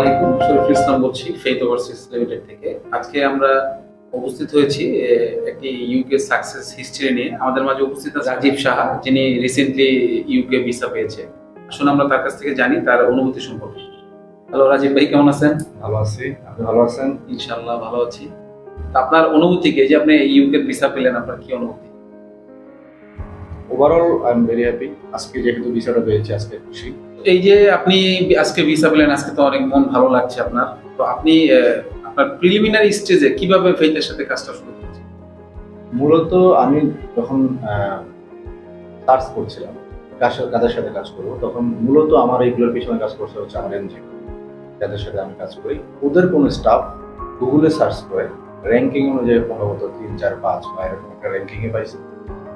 আলাইকুম। শরীফুল ইসলাম বলছি faith limited থেকে। আজকে আমরা উপস্থিত হয়েছি একটি ইউকে সাকসেস হিস্ট্রি নিয়ে। আমাদের মাঝে উপস্থিত আছে রাজীব সাহা যিনি রিসেন্টলি ইউকে ভিসা পেয়েছে। আসুন আমরা তার কাছ থেকে জানি তার অনুভূতি সম্পর্কে। হ্যালো রাজীব ভাই কেমন আছেন? ভালো আছি আপনি ভালো আছেন? ইনশাআল্লাহ ভালো আছি। আপনার অনুভূতি কি যে আপনি ইউকে ভিসা পেলেন আপনার কি অনুভূতি? Overall I am very happy আজকে যেহেতু ভিসাটা পেয়েছি আজকে খুশি। এই যে আপনি আজকে ভিসা পেলেন, আজকে তো অনেক মন ভালো লাগছে আপনার। তো আপনি আপনার প্রিলিমিনারি স্টেজে কীভাবে ফেইথের সাথে কাজটা শুরু করেছেন? মূলত আমি যখন সার্চ করছিলাম কাদের সাথে কাজ করব, তখন মূলত আমার এইগুলোর পিছনে কাজ করছে হচ্ছে আমার এনজিও যাদের সাথে আমি কাজ করি, ওদের কোনো স্টাফ গুগলে সার্চ করে র্যাঙ্কিং অনুযায়ী সম্ভবত তিন, চার, পাঁচ, বা এরকম একটা র্যাঙ্কিংয়ে পাইছে।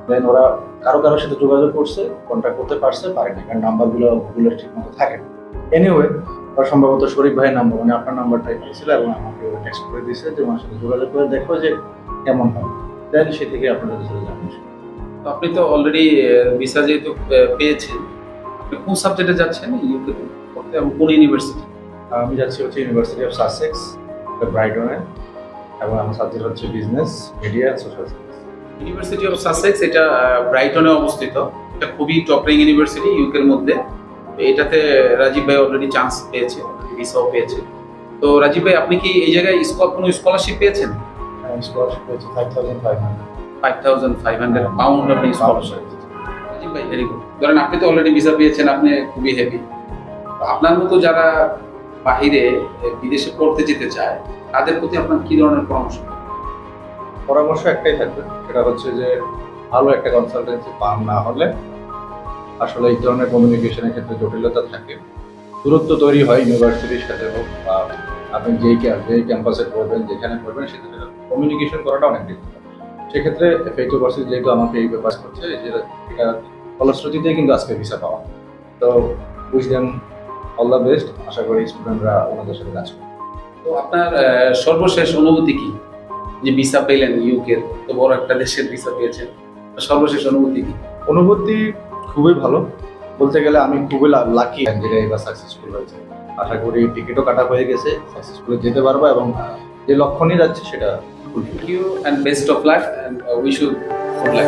দেন ওরা কারও কারোর সাথে যোগাযোগ করছে কন্ট্যাক্ট করতে পারছে পারে না কারণ নাম্বারগুলো গুগলে ঠিক মতো থাকে না। এনিওয়ে ওরা সম্ভবত শরীফ ভাইয়ের নাম্বার মানে আপনার নাম্বারটাই পেয়েছিল এবং আমাকে টেক্সট করে দিয়েছে যে ওনার সাথে যোগাযোগ করে দেখো যে কেমন হয়। দেন সে থেকে আপনাদের সাথে জানানো তো আপনি তো অলরেডি ভিসা যেহেতু পেয়েছেন আপনি কোন সাবজেক্টে যাচ্ছেন? ইউকে পড়তে এবং কোন ইউনিভার্সিটি আমি যাচ্ছি হচ্ছে ইউনিভার্সিটি অফ সাসেক্স ব্রাইটনে এবং আমার সাবজেক্ট হচ্ছে business media social university of Sussex এটা ব্রাইটনে অবস্থিত। এটা খুবই টপ র্যাঙ্ক ইউনিভার্সিটি ইউকের মধ্যে। এটাতে রাজীব ভাই অলরেডি চান্স পেয়েছে ভিসাও পেয়েছে। তো রাজীব ভাই আপনি কি এই জায়গায় কোনো স্কলারশিপ পেয়েছেন? স্কলারশিপ হচ্ছে five thousand five hundred five thousand five hundred pound আপনি স্কলারশিপ রাজীব ভাই ভেরি গুড ধরেন আপনি তো অলরেডি ভিসা পেয়েছেন আপনি খুবই হ্যাপি আপনার মতো যারা বাহিরে বিদেশে পড়তে যেতে চায় তাদের প্রতি আপনার কি ধরনের পরামর্শ? পরামর্শ একটাই থাকবে, সেটা হচ্ছে যে ভালো একটা কনসালটেন্সি পান না হলে আসলে এই ধরনের কমিউনিকেশনের ক্ষেত্রে জটিলতা থাকে। দূরত্ব তৈরি হয় ইউনিভার্সিটির সাথে হোক বা আপনি যেই যেই ক্যাম্পাসে পড়বেন, যেখানে পড়বেন, সেখানে কমিউনিকেশন করাটা অনেক ডিফিকাল্ট সেক্ষেত্রে ফেক ইউনিভার্সিটি যেহেতু আমাকে এই পেপার করছে যে এটা ফলশ্রুতিতে কিন্তু আজকে ভিসা পাওয়া। তো wish them all the best আশা করি স্টুডেন্টরা ওনাদের সাথে কাজ করবে। তো আপনার সর্বশেষ অনুভূতি কি? যে ভিসা পেলেন ইউকে তো বড় একটা দেশের ভিসা পেয়েছেন। সর্বশেষ অনুভূতি কি? অনুভূতি খুবই ভালো। বলতে গেলে আমি খুবই লাকি এক জায়গায় এবার সাকসেসফুল হয়েছে। আশা করি টিকিটও কাটা হয়ে গেছে সাকসেসফুলি যেতে পারব এবং যে লক্ষণই নিয়ে যাচ্ছে সেটা thank you and best of luck and wish you good luck